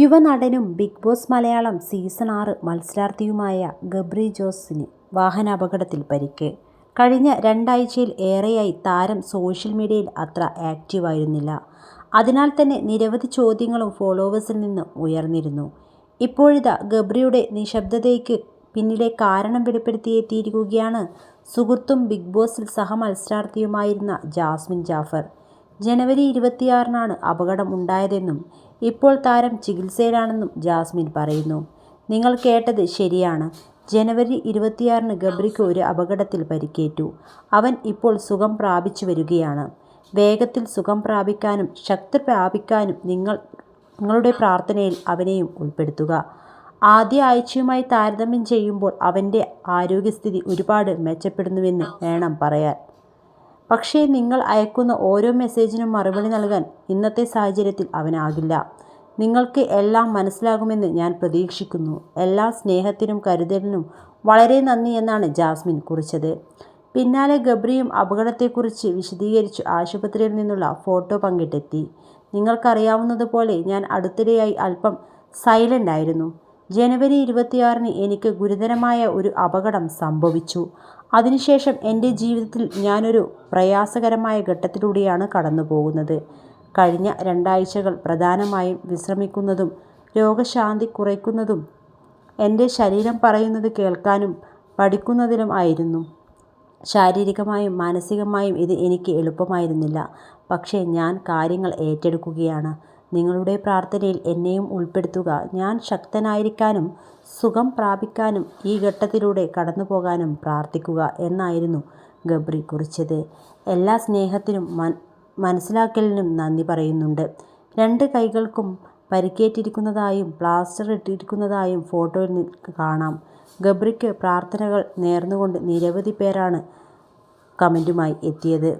യുവനടനും Bigg Boss Malayalam season ആറ് മത്സരാർത്ഥിയുമായ ഗബ്രി ജോസിന് വാഹനാപകടത്തിൽ പരിക്ക്. കഴിഞ്ഞ രണ്ടാഴ്ചയിൽ ഏറെയായി താരം സോഷ്യൽ മീഡിയയിൽ അത്ര ആക്റ്റീവായിരുന്നില്ല. അതിനാൽ തന്നെ നിരവധി ചോദ്യങ്ങളും ഫോളോവേഴ്സിൽ നിന്ന് ഉയർന്നിരുന്നു. ഇപ്പോഴിതാ ഗബ്രിയുടെ നിശബ്ദതയ്ക്ക് പിന്നിലെ കാരണം വെളിപ്പെടുത്തിയെത്തിയിരിക്കുകയാണ് സുഹൃത്തും ബിഗ് ബോസിൽ സഹമത്സരാർത്ഥിയുമായിരുന്ന ജാസ്മിൻ ജാഫർ. ജനുവരി ഇരുപത്തിയാറിനാണ് അപകടം ഉണ്ടായതെന്നും ഇപ്പോൾ താരം ചികിത്സയിലാണെന്നും ജാസ്മിൻ പറയുന്നു. നിങ്ങൾ കേട്ടത് ശരിയാണ്. ജനുവരി ഇരുപത്തിയാറിന് ഗബ്രിക്ക് ഒരു അപകടത്തിൽ പരിക്കേറ്റു. അവൻ ഇപ്പോൾ സുഖം പ്രാപിച്ചു വരികയാണ്. വേഗത്തിൽ സുഖം പ്രാപിക്കാനും ശക്തി പ്രാപിക്കാനും നിങ്ങൾ നിങ്ങളുടെ പ്രാർത്ഥനയിൽ അവനെയും ഉൾപ്പെടുത്തുക. ആദ്യ ആഴ്ചയുമായി താരതമ്യം ചെയ്യുമ്പോൾ അവന്റെ ആരോഗ്യസ്ഥിതി ഒരുപാട് മെച്ചപ്പെടുന്നുവെന്ന് വേണം പറയാൻ. പക്ഷേ നിങ്ങൾ അയക്കുന്ന ഓരോ മെസ്സേജിനും മറുപടി നൽകാൻ ഇന്നത്തെ സാഹചര്യത്തിൽ അവനാകില്ല. നിങ്ങൾക്ക് എല്ലാം മനസ്സിലാകുമെന്ന് ഞാൻ പ്രതീക്ഷിക്കുന്നു. എല്ലാ സ്നേഹത്തിനും കരുതലിനും വളരെ നന്ദി എന്നാണ് ജാസ്മിൻ കുറിച്ചത്. പിന്നാലെ ഗബ്രിയും അപകടത്തെക്കുറിച്ച് വിശദീകരിച്ച് ആശുപത്രിയിൽ നിന്നുള്ള ഫോട്ടോ പങ്കിട്ടെത്തി. നിങ്ങൾക്കറിയാവുന്നതുപോലെ ഞാൻ അടുത്തിടെയായി അല്പം സൈലന്റ് ആയിരുന്നു. ജനുവരി ഇരുപത്തിയാറിന് എനിക്ക് ഗുരുതരമായ ഒരു അപകടം സംഭവിച്ചു. അതിനുശേഷം എന്റെ ജീവിതത്തിൽ ഞാനൊരു പ്രയാസകരമായ ഘട്ടത്തിലൂടെയാണ് കടന്നുപോകുന്നത്. കഴിഞ്ഞ രണ്ടാഴ്ചകൾ പ്രധാനമായും വിശ്രമിക്കുന്നതും രോഗശാന്തി കുറയ്ക്കുന്നതും എന്റെ ശരീരം പറയുന്നത് കേൾക്കാനും പഠിക്കുന്നതിലും ആയിരുന്നു. ശാരീരികമായും മാനസികമായും ഇത് എനിക്ക് എളുപ്പമായിരുന്നില്ല. പക്ഷേ ഞാൻ കാര്യങ്ങൾ ഏറ്റെടുക്കുകയാണ്. നിങ്ങളുടെ പ്രാർത്ഥനയിൽ എന്നെയും ഉൾപ്പെടുത്തുക. ഞാൻ ശക്തനായിരിക്കാനും സുഖം പ്രാപിക്കാനും ഈ ഘട്ടത്തിലൂടെ കടന്നുപോകാനും പ്രാർത്ഥിക്കുക എന്നായിരുന്നു ഗബ്രി കുറിച്ചത്. എല്ലാ സ്നേഹത്തിനും മനസ്സിലാക്കലിനും നന്ദി പറയുന്നുണ്ട്. രണ്ട് കൈകൾക്കും പരിക്കേറ്റിരിക്കുന്നതായും പ്ലാസ്റ്റർ ഇട്ടിരിക്കുന്നതായും ഫോട്ടോയിൽ കാണാം. ഗബ്രിക്ക് പ്രാർത്ഥനകൾ നേർന്നുകൊണ്ട് നിരവധി പേരാണ് കമന്റുമായി എത്തിയത്.